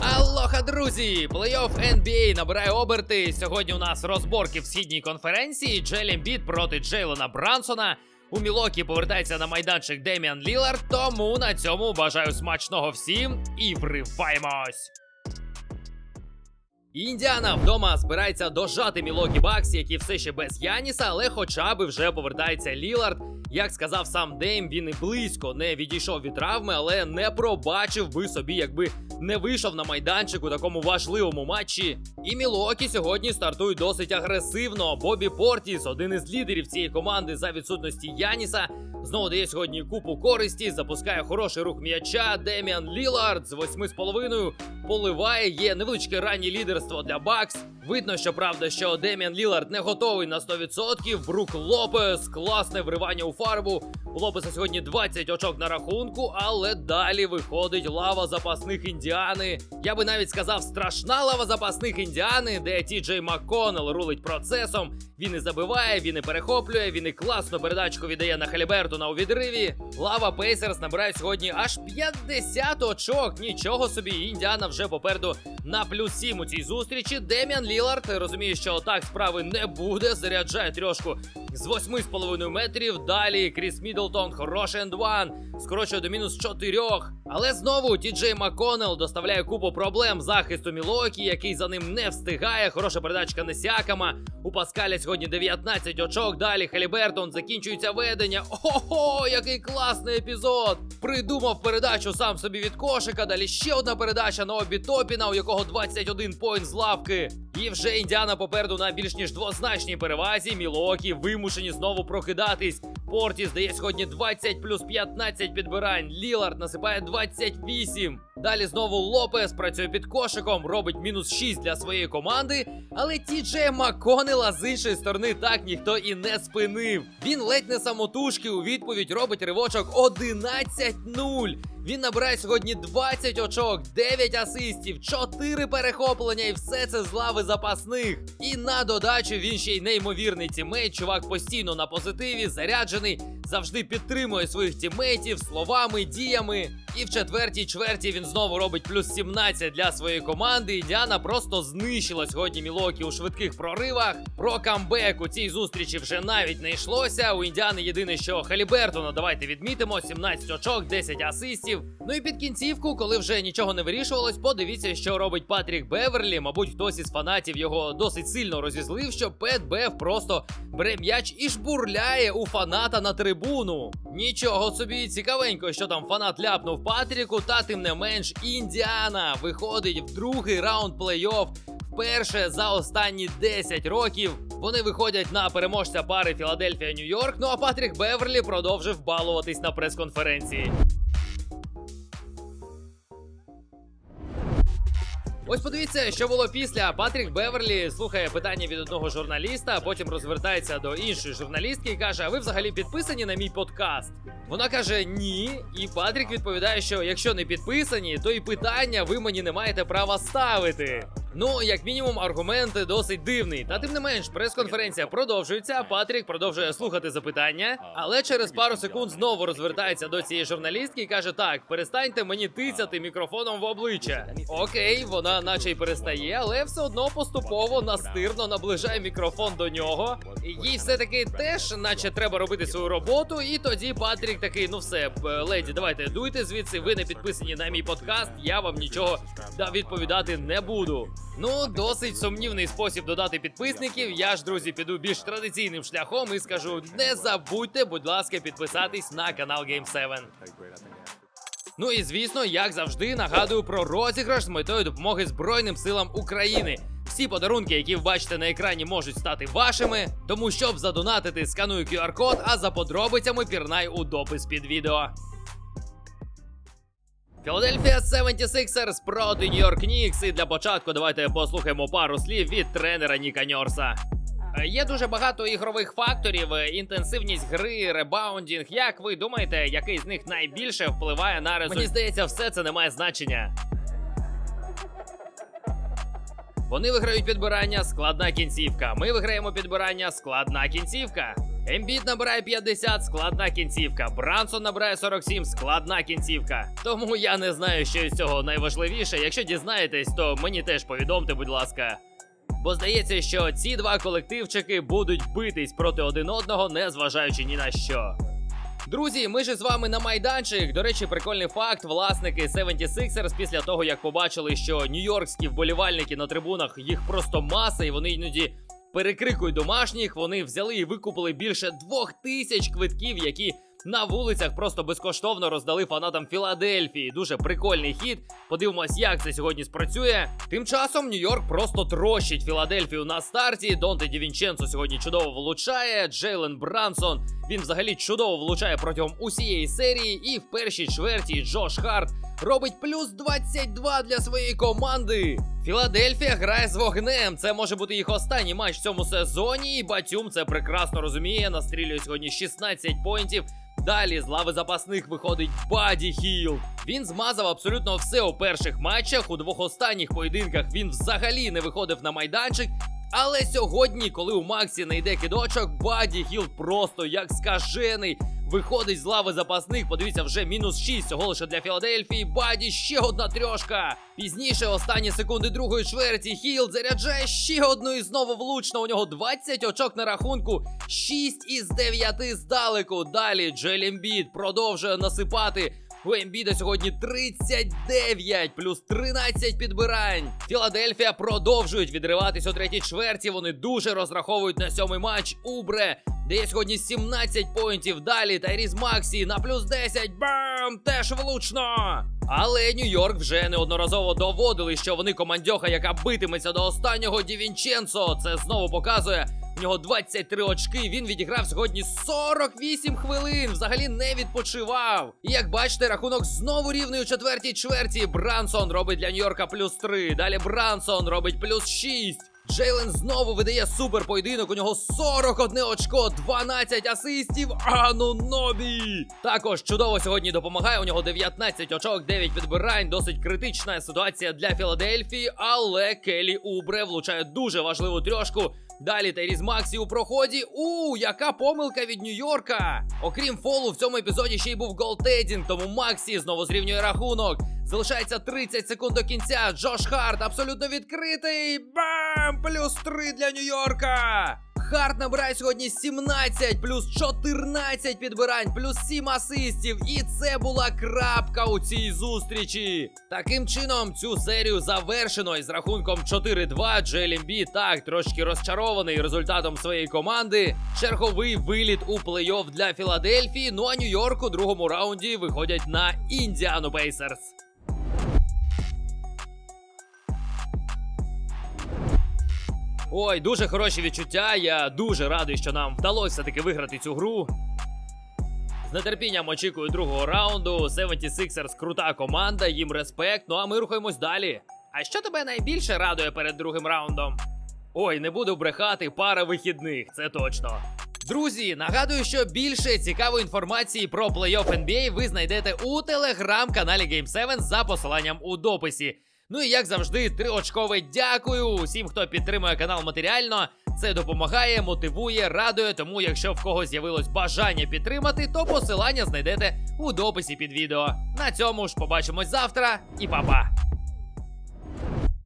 Алоха, друзі! Плей-офф NBA набирає оберти. Сьогодні у нас розборки в східній конференції. Джелі Ембіт проти Джейлона Брансона. У Мілокі повертається на майданчик Деміан Лілард. Тому на цьому бажаю смачного всім і вриваємось! Індіана вдома збирається дожати Мілокі Бакс, які все ще без Яніса, але хоча б вже повертається Лілард. Як сказав сам Дейм, він і близько не відійшов від травми, але не пробачив би собі, якби не вийшов на майданчик у такому важливому матчі. І Мілокі сьогодні стартують досить агресивно. Бобі Портіс, один із лідерів цієї команди за відсутності Яніса, знову дає сьогодні купу користі, запускає хороший рух м'яча. Деміан Лілард з 8,5 поливає. Є невеличке раннє лідерство для Бакс. Видно, що правда, що Деміан Лілард не готовий на 100%. Брук Лопес, класне вривання у фарбу. У Лопеса сьогодні 20 очок на рахунку, але далі виходить лава запасних індіани. Я би навіть сказав, страшна лава запасних індіани, де Ті Джей Макконел рулить процесом. Він і забиває, він і перехоплює, він і класну передачку віддає на Халібертона у відриві. Лава Пейсерс набирає сьогодні аж 50 очок. Нічого собі, індіана вже попереду на плюс 7 у цій зустрічі. Деміан Лілард розуміє, що так справи не буде. Заряджає трьошку з 8,5 метрів. Далі Кріс Мідлтон, хороший ендван, скорочує до мінус 4. Але знову Ті Джей Макконел доставляє купу проблем захисту Мілокі, який за ним не встигає. Хороша передачка Несякама. У Паскаля сьогодні 19 очок. Далі Халібертон закінчується ведення. Ого, який класний епізод! Придумав передачу сам собі від кошика. Далі ще одна передача на обі Топіна, у якого 21 поінт з лавки. І вже індіана попереду на більш ніж двозначній перевазі. Мілокі вимушені знову прокидатись. Портіс дає сьогодні 20 плюс 15 підбирань. Лілард насипає 28. Далі знову Лопес працює під кошиком, робить мінус 6 для своєї команди. Але Ті Джея Макконела з іншої сторони так ніхто і не спинив. Він ледь не самотужки у відповідь робить ривочок 11-0. Він набирає сьогодні 20 очок, 9 асистів, 4 перехоплення і все це з лави запасних. І на додачу він ще й неймовірний тімейт. Чувак постійно на позитиві, заряджений, завжди підтримує своїх тімейтів словами, діями. І в четвертій чверті він знову робить плюс 17 для своєї команди. Індіана просто знищила сьогодні Мілокі у швидких проривах. Про камбек у цій зустрічі вже навіть не йшлося. У індіани єдине, що Халібертона, давайте відмітимо: 17 очок, 10 асистів. Ну і під кінцівку, коли вже нічого не вирішувалось, подивіться, що робить Патрік Беверлі. Мабуть, хтось із фанатів його досить сильно розізлив, що Пет Бев просто бере м'яч і жбурляє у фаната на трибуну. Нічого собі цікавенько, що там фанат ляпнув Патріку, та тим не менш Індіана виходить в другий раунд плей-офф. Вперше за останні 10 років вони виходять на переможця пари Філадельфія-Нью-Йорк. Ну а Патрік Беверлі продовжив балуватись на прес-конференції. Ось подивіться, що було після. Патрік Беверлі слухає питання від одного журналіста, потім розвертається до іншої журналістки і каже: А ви взагалі підписані на мій подкаст? Вона каже ні. І Патрік відповідає, що якщо не підписані, то і питання ви мені не маєте права ставити. Ну, як мінімум, аргумент досить дивний. Та тим не менш, прес-конференція продовжується. Патрік продовжує слухати запитання, але через пару секунд знову розвертається до цієї журналістки і каже: Так, перестаньте мені тицяти мікрофоном в обличчя. Окей, вона наче й перестає, але все одно поступово настирно наближає мікрофон до нього. І Їй все таки теж, наче треба робити свою роботу. І тоді Патрік такий: ну все, леді, давайте дуйте звідси. Ви не підписані на мій подкаст. Я вам нічого да, відповідати не буду. Ну, досить сумнівний спосіб додати підписників. Я ж, друзі, піду більш традиційним шляхом і скажу: не забудьте, будь ласка, підписатись на канал Game 7. Ну і звісно, як завжди, нагадую про розіграш з метою допомоги Збройним силам України. Всі подарунки, які ви бачите на екрані, можуть стати вашими. Тому щоб задонатити, сканую QR-код, а за подробицями пірнай у допис під відео. Філадельфія 76ers проти Нью-Йорк Нікс. І для початку давайте послухаємо пару слів від тренера Ніка Ньорса. Е, Є дуже багато ігрових факторів: е, інтенсивність гри, ребаундінг. Як ви думаєте, який з них найбільше впливає на результат? Мені здається, все це не має значення. Вони виграють підбирання, складна кінцівка. Ми виграємо підбирання, складна кінцівка. Ембіт набирає 50, складна кінцівка. Брансон набирає 47, складна кінцівка. Тому я не знаю, що із цього найважливіше. Якщо дізнаєтесь, то мені теж повідомте, будь ласка. Бо здається, що ці два колективчики будуть битись проти один одного, не зважаючи ні на що. Друзі, ми ж з вами на майданчик. До речі, прикольний факт. Власники 76ers після того, як побачили, що нью-йоркські вболівальники на трибунах їх просто маса, і вони іноді перекрикують домашніх. Вони взяли і викупили більше двох тисяч квитків, які на вулицях просто безкоштовно роздали фанатам Філадельфії. Дуже прикольний хід. Подивимось, як це сьогодні спрацює. Тим часом Нью-Йорк просто трощить Філадельфію на старті. Донте Дівінченцо сьогодні чудово влучає. Джейлен Брансон він взагалі чудово влучає протягом усієї серії. І в першій чверті Джош Харт робить плюс 22 для своєї команди. Філадельфія грає з вогнем. Це може бути їх останній матч в цьому сезоні. І Батюм це прекрасно розуміє. Настрілює сьогодні 16 поінтів. Далі з лави запасних виходить Баді Хіл. Він змазав абсолютно все у перших матчах. У двох останніх поєдинках він взагалі не виходив на майданчик. Але сьогодні, коли у Максі не йде кидочок, Баді Хіл просто як скажений. Виходить з лави запасних. Подивіться, вже мінус 6 цього лише для Філадельфії. Баді ще одна трьошка. Пізніше, останні секунди другої чверті, Хіл заряджає ще одну і знову влучно. У нього 20 очок на рахунку, 6 із 9 здалеку. Далі Джелімбіт продовжує насипати. У Ембіда сьогодні 39 плюс 13 підбирань. Філадельфія продовжують відриватись у третій чверті. Вони дуже розраховують на сьомий матч. Убре дає сьогодні 17 поінтів. Далі Тайріс Максі на плюс 10. Бам! Теж влучно. Але Нью-Йорк вже неодноразово доводили, що вони командьоха, яка битиметься до останнього Дівінченцо. Це знову показує. У нього 23 очки. Він відіграв сьогодні 48 хвилин. Взагалі не відпочивав. І як бачите, рахунок знову рівний у четвертій чверті. Брансон робить для Нью-Йорка плюс 3. Далі Брансон робить плюс 6. Джейлен знову видає супер поєдинок. У нього 41 очко, 12 асистів. Ану Нобі. Також чудово сьогодні допомагає. У нього 19 очок, 9 підбирань. Досить критична ситуація для Філадельфії. Але Келі Убре влучає дуже важливу трьошку. Далі Теріз Максі у проході. У, яка помилка від Нью-Йорка! Окрім фолу, в цьому епізоді ще й був голтедінг, тому Максі знову зрівнює рахунок. Залишається 30 секунд до кінця. Джош Харт абсолютно відкритий. Бам! Плюс 3 для Нью-Йорка. Харт набирає сьогодні 17, плюс 14 підбирань, плюс 7 асистів. І це була крапка у цій зустрічі. Таким чином, цю серію завершено із рахунком 4-2. Джелім Бі так трошки розчарований результатом своєї команди. Черговий виліт у плей-офф для Філадельфії. Ну а Нью-Йорк у другому раунді виходять на Індіану Пейсерс. Ой, дуже хороші відчуття. Я дуже радий, що нам вдалося таки виграти цю гру. З нетерпінням очікую другого раунду. 76ers крута команда, їм респект. Ну а ми рухаємось далі. А що тебе найбільше радує перед другим раундом? Ой, не буду брехати, пара вихідних, це точно. Друзі, нагадую, що більше цікавої інформації про плей-офф NBA ви знайдете у телеграм-каналі Game7 за посиланням у дописі. Ну і як завжди, триочкове дякую усім, хто підтримує канал матеріально. Це допомагає, мотивує, радує. Тому, якщо в когось з'явилось бажання підтримати, то посилання знайдете у дописі під відео. На цьому ж побачимось завтра і па-па!